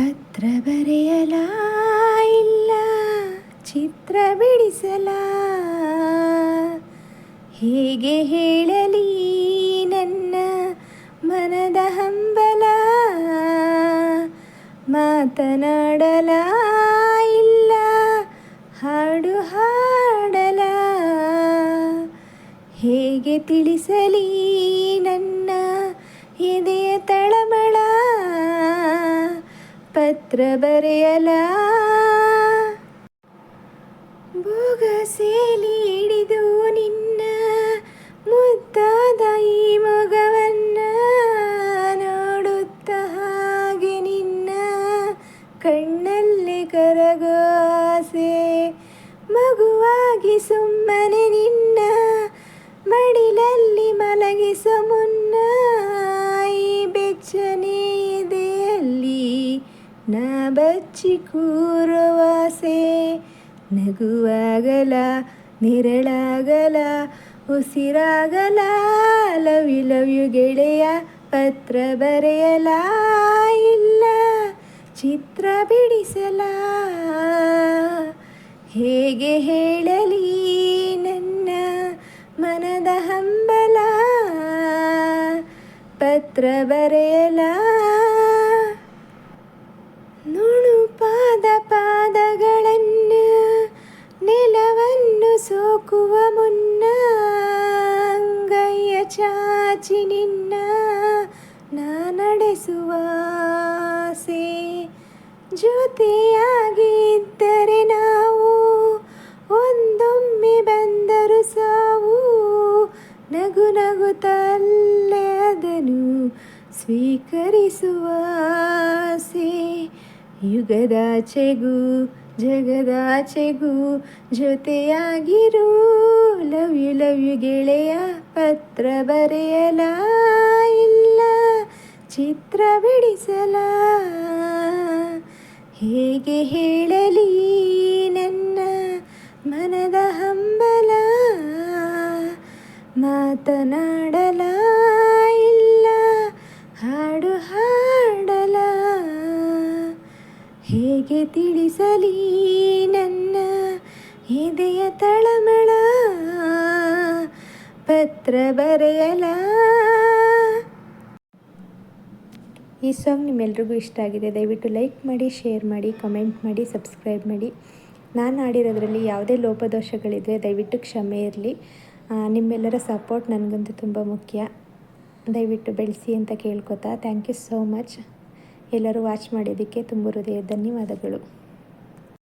ಪತ್ರ ಇಲ್ಲ ಚಿತ್ರ ಬಿಡಿಸಲ. ಹೇಗೆ ಹೇಳಲಿ ನನ್ನ ಮನದ ಹಂಬಲ? ಮಾತನಾಡಲ ಇಲ್ಲ ಹಾಡು ಹಾಡಲ. ಹೇಗೆ ತಿಳಿಸಲಿ ನನ್ನ ಎದೆಯ ಪತ್ರ ಬರೆಯಲ. ಬೊಗಸೆಲಿ ಹಿಡಿದು ನಿನ್ನ ಮುದ್ದಾದ ಈ ಮೊಗವನ್ನ ನೋಡುತ್ತ ಹಾಗೆ ನಿನ್ನ ಕಣ್ಣಲ್ಲಿ ಕರಗೋ ಆಸೆ ಮಗುವಾಗಿ ಸುಮ್ಮನೆ ಬಚ್ಚಿ ಕೂರುವಾಸೆ, ನಗುವಾಗಲ, ನಿರಳಾಗಲ, ಉಸಿರಾಗಲ, ಲವ್ ಯು ಲವ್ ಯು ಗೆಳೆಯ ಪತ್ರ ಬರೆಯಲ ಇಲ್ಲ ಚಿತ್ರ ಬಿಡಿಸಲ. ಹೇಗೆ ಹೇಳಲಿ ನನ್ನ ಮನದ ಹಂಬಲ, ಪತ್ರ ಬರೆಯಲ ಸೋಕುವ ಮುನ್ನ ಅಂಗಯ್ಯ ಚಾಚಿ ನಿನ್ನ ನಾ ನಡೆಸುವ ಸೆ ಜೊತೆಯಾಗಿ ಇದ್ದರೆ ನಾವು ಒಂದೊಮ್ಮೆ ಬಂದರು ಸಾವು. ನಗು ನಗು ಅದನ್ನು ಸ್ವೀಕರಿಸುವ ಆಸೆ. ಯುಗದಾಚೆಗೂ ಜಗದಾಚೆಗೂ ಜೊತೆಯಾಗಿರು. ಲವ್ ಯು ಲವ್ ಯು ಗೆಳೆಯ ಪತ್ರ ಬರೆಯಲ ಇಲ್ಲ ಚಿತ್ರ ಬಿಡಿಸಲ. ಹೇಗೆ ಹೇಳಲಿ ನನ್ನ ಮನದ ಹಂಬಲ. ಮಾತನಾಡಲ. ಹೇಗೆ ತಿಳಿಸಲಿ ನನ್ನ ಎದೆಯ ತಳಮಳ? ಪತ್ರ ಬರೆಯಲ? ಈ ಸಾಂಗ್ ನಿಮ್ಮೆಲ್ರಿಗೂ ಇಷ್ಟ ಆಗಿದೆ, ದಯವಿಟ್ಟು ಲೈಕ್ ಮಾಡಿ, ಶೇರ್ ಮಾಡಿ, ಕಮೆಂಟ್ ಮಾಡಿ, ಸಬ್ಸ್ಕ್ರೈಬ್ ಮಾಡಿ. ನಾನು ಆಡಿರೋದ್ರಲ್ಲಿ ಯಾವುದೇ ಲೋಪದೋಷಗಳಿದ್ರೆ ದಯವಿಟ್ಟು ಕ್ಷಮೆ ಇರಲಿ. ನಿಮ್ಮೆಲ್ಲರ ಸಪೋರ್ಟ್ ನನಗಂತೂ ತುಂಬ ಮುಖ್ಯ. ದಯವಿಟ್ಟು ಬೆಳೆಸಿ ಅಂತ ಕೇಳ್ಕೊತಾ ಥ್ಯಾಂಕ್ ಯು ಸೋ ಮಚ್ ಎಲ್ಲರೂ ವಾಚ್ ಮಾಡಿದ್ದಕ್ಕೆ ತುಂಬ ಹೃದಯ ಧನ್ಯವಾದಗಳು.